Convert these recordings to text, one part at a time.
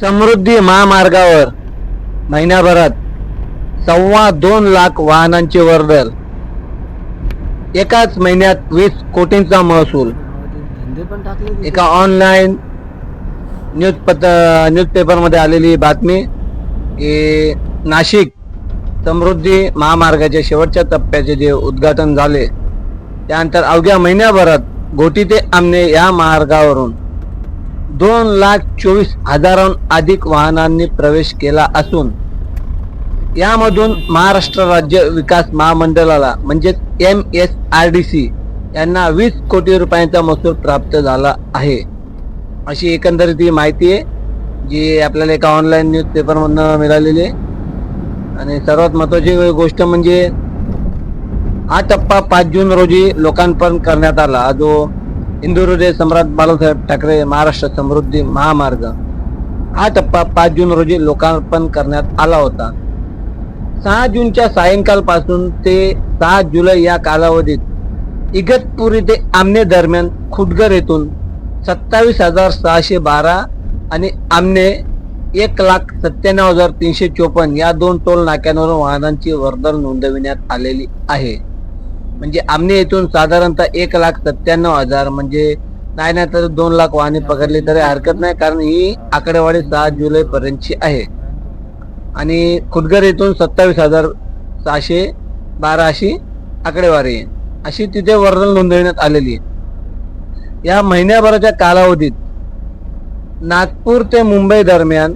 समृद्धी महामार्गावर महिन्याभरात सव्वा दोन लाख वाहनांची वर्दळ. एकाच महिन्यात वीस कोटींचा महसूल. एका ऑनलाईन न्यूज पत न्यूजपेपरमध्ये आलेली बातमी की नाशिक समृद्धी महामार्गाच्या शेवटच्या टप्प्याचे जे उद्घाटन झाले त्यानंतर अवघ्या महिन्याभरात घोटी ते आमने या मार्गावरून दोन लाख चोवीस हजारांहून अधिक वाहनांनी प्रवेश केला असून यामधून महाराष्ट्र राज्य विकास महामंडळाला म्हणजेच M S R D C यांना वीस कोटी रुपयांचा महसूल प्राप्त झाला आहे. अशी एकंदरीत ही माहिती आहे जी आपल्याला एका ऑनलाईन न्यूजपेपरमधनं मिळालेली आहे. आणि सर्वात महत्त्वाची गोष्ट म्हणजे हा टप्पा पाच जून रोजी लोकांपर्यंत करण्यात आला. जो हिंदू सम्राट बाळासाहेब ठाकरे महाराष्ट्र समृद्धी महामार्ग. हा टप्पा पाच जून रोजी लोकार्पण करण्यात आला होता. सहा जूनच्या सायंकाळपासून ते सहा जुलै या कालावधीत इगतपुरी ते आमने दरम्यान खुटगर येथून सत्तावीस हजार सहाशे बारा आणि आमने एक लाख सत्त्याण्णव हजार तीनशे चोपन्न या दोन टोल नाक्यांवरून वाहनांची वर्दळ नोंदविण्यात आलेली आहे. म्हणजे आमने इथून साधारणतः एक लाख सत्त्याण्णव हजार म्हणजे नाही नाही तर दोन लाख वाहने पकडली तरी हरकत नाही कारण ही आकडेवारी सहा जुलै पर्यंतची आहे. आणि खुदगर येथून सत्तावीस हजार सहाशे बारा अशी आकडेवारी आहे. अशी तिथे वर्णन नोंदवण्यात आलेली आहे. या महिन्याभराच्या कालावधीत नागपूर ते मुंबई दरम्यान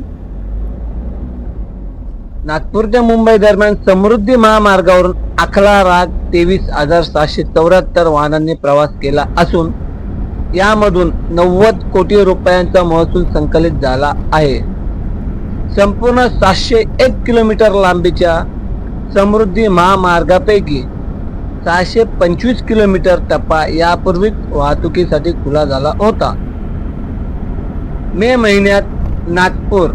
नागपूर ते मुंबई दरम्यान समृद्धी महामार्गावरून अकरा लाख तेवीस हजार सहाशे चौऱ्याहत्तर वाहनांनी प्रवास केला असून यामधून नव्वद कोटी रुपयांचा महसूल संकलित झाला आहे. संपूर्ण सातशे एक किलोमीटर लांबीच्या समृद्धी महामार्गापैकी सहाशे पंचवीस किलोमीटर टप्पा यापूर्वीच वाहतुकीसाठी खुला झाला होता. मे महिन्यात नागपूर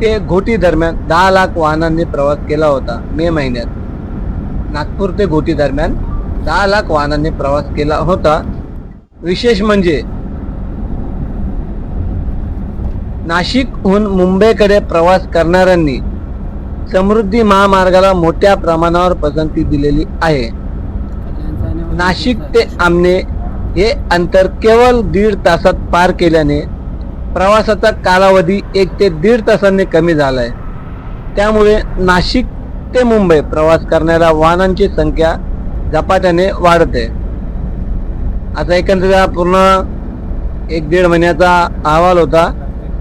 ते घोटी दरम्यान दहा लाख वाहनांनी प्रवास केला होता मे महिन्यात. नागपूर ते घोटी दरम्यान दहा लाख वाहनांनी प्रवास केला होता. विशेष म्हणजे नाशिकहून मुंबईकडे प्रवास करणाऱ्यांनी समृद्धी महामार्गाला मोठ्या प्रमाणावर पसंती दिलेली आहे. नाशिक ते आमने हे अंतर केवळ दीड तासात पार केल्याने प्रवासाचा कालावधी एक ते दीड तासांनी कमी झाला आहे त्यामुळे नाशिक ते मुंबई प्रवास करणाऱ्या वाहनांची संख्या झपाट्याने वाढते. आता एकंदरीत पूर्ण एक दीड महिन्याचा अहवाल होता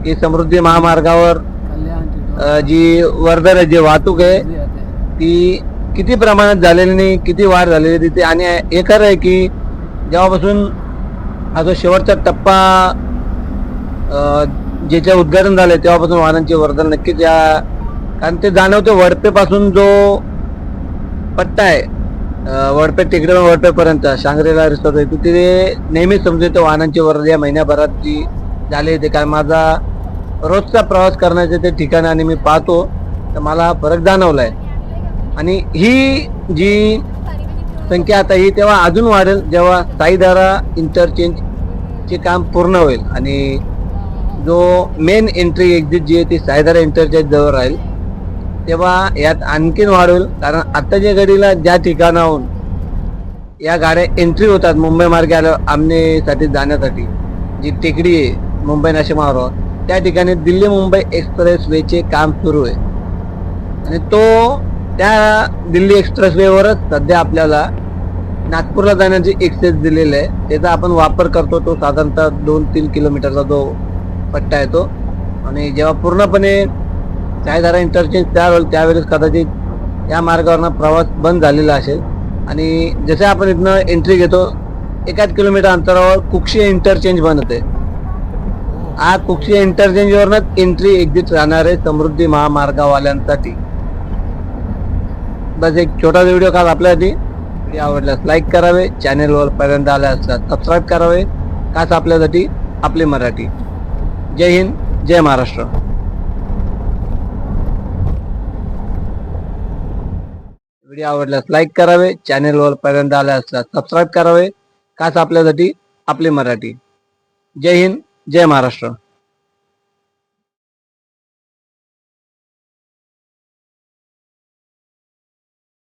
की समृद्धी महामार्गावर जी वर्दळ जी वाहतूक आहे ती किती प्रमाणात झालेली नाही किती वाढ झालेली तिथे आणि हे खरं आहे की जेव्हापासून हा जो शेवटचा टप्पा ज्याच्या उद्घाटन झालंय तेव्हापासून वाहनांचे वर्दळ नक्कीच या कारण ते जाणवते वडपेपासून जो पट्टा आहे वडपे टेकडे वडपेपर्यंत शांग्रेला रिसॉर्ट आहे तिथे नेहमीच समजू येतं वाहनांची वर्दळ या महिन्याभरात जी झाली होते कारण माझा रोजचा प्रवास करण्याचे ते ठिकाण आणि मी पाहतो तर मला फरक जाणवला आहे आणि ही जी संख्या आता ही तेव्हा अजून वाढेल जेव्हा साईदारा इंटरचेंजचे काम पूर्ण होईल. आणि जो मेन एंट्री एक्झिट जी आहे ती सायदारा इंटरचेंज जवळ राहील. तेव्हा यात आणखीन वाढ होईल कारण आत्ताच्या घडीला ज्या ठिकाणाहून या गाड्या एंट्री होतात मुंबई मार्गे आल्या आमनेसाठी जाण्यासाठी जी टेकडी आहे मुंबई नाशिक मार्गावर त्या ठिकाणी दिल्ली मुंबई एक्सप्रेस वेचे काम सुरू आहे. आणि तो त्या दिल्ली एक्सप्रेस वेवरच सध्या आपल्याला नागपूरला जाण्याची एक्सेस दिलेला आहे. त्याचा आपण वापर करतो तो साधारणतः दोन तीन किलोमीटरचा जो पट्टा येतो. आणि जेव्हा पूर्णपणे चायधारा इंटरचेंज तयार होईल त्यावेळेस कदाचित या मार्गावरनं प्रवास बंद झालेला असेल. आणि जसे आपण इथनं एंट्री घेतो एकाच किलोमीटर अंतरावर कुक्षी इंटरचेंज बनते हा कुक्षी इंटरचेंजवरनच एंट्री एक्झिट राहणार आहे समृद्धी महामार्गावाल्यांसाठी. बस एक छोटा व्हिडिओ काल आपल्यासाठी. व्हिडिओ आवडल्यास लाईक करावे. चॅनेलवर पर्यंत आल्या असल्यास सबस्क्राईब करावे. खास आपल्यासाठी आपली मराठी. जय हिंद जय महाराष्ट्र. व्हिडिओ आवडल्यास लाईक करावे चॅनेलवर पर्यंत आले असल्यास सबस्क्राईब करावे खास आपल्यासाठी आपली मराठी. जय हिंद जय महाराष्ट्र.